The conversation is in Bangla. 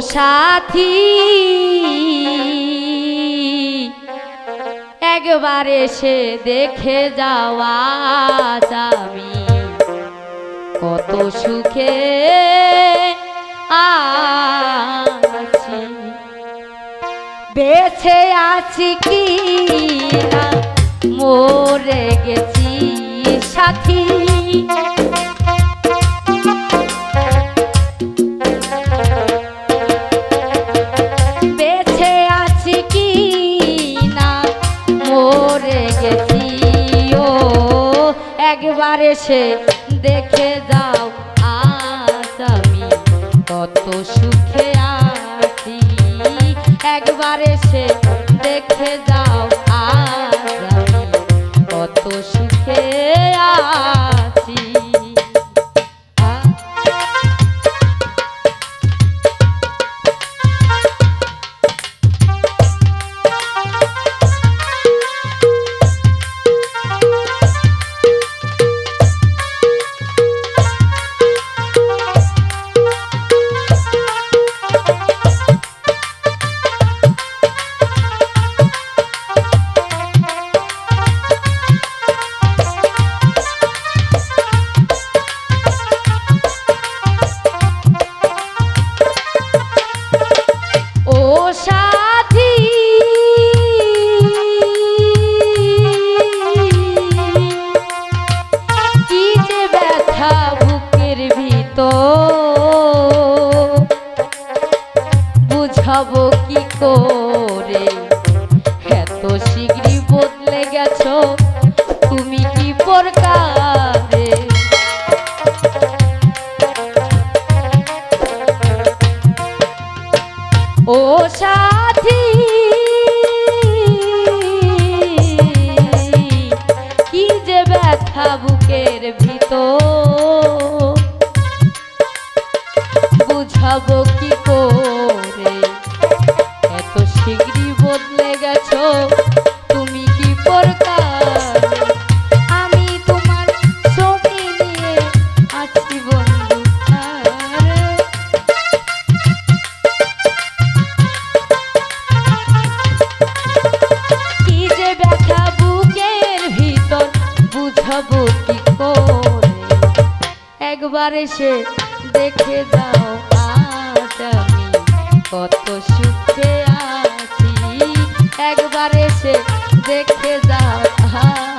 সাথী। একবার এসে দেখে যাওয়া আমি কত সুখে আছি। বেছে আছি কি না? মরে গেছি সাথী। একবার এসে দেখে যাও আজ আমি কত সুখে আছি। একবার এসে দেখে যাও বুঝাবো কি করে? এত শীঘ্রই বদলে গেছো, তুমি কি প্রকারে ও সাথী, কি যে ব্যথা বুকের ভিতর? বুঝাবো কি করে? একবার এসে দেখে যাও আজ আমি কত সুখে আছি। একবার এসে দেখে যাও আজ